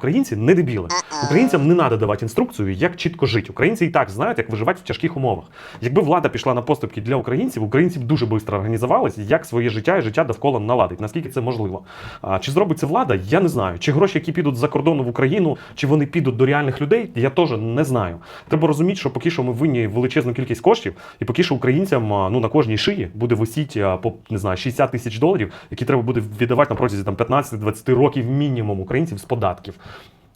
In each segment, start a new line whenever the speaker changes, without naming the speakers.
Українці не дебіли. Українцям не треба давати інструкцію, як чітко жити. Українці і так знають, як виживати в тяжких умовах. Якби влада пішла на поступки для українців, українці б дуже швидко організувалися, як своє життя і життя довкола наладить. Наскільки це можливо? А, чи зробить це влада? Я не знаю. Чи гроші, які підуть за кордону в Україну, чи вони підуть до реальних людей, я теж не знаю. Треба розуміти, що поки що ми винні величезну кількість коштів, і поки що українцям ну на кожній шиї буде висіти по не знаю 60 тисяч доларів, які треба буде віддавати на протязі там 15-20 років мінімум українців з податків.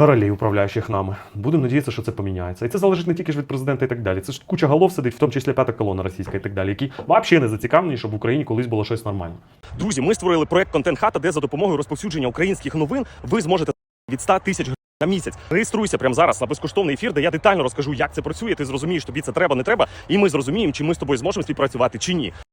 королів, управляючих нами. Будемо надіятися, що це поміняється. І це залежить не тільки ж від президента і так далі. Це ж куча голов сидить, в тому числі п'ята колона російська і так далі, які взагалі не зацікавлені, щоб в Україні колись було щось нормальне.
Друзі, ми створили проект Контент Хата, де за допомогою розповсюдження українських новин ви зможете від 100 тисяч гривень на місяць. Реєструйся прямо зараз на безкоштовний ефір, де я детально розкажу, як це працює. Ти зрозумієш, тобі це треба, не треба, і ми зрозуміємо, чи ми з тобою зможемо співпрацювати чи ні.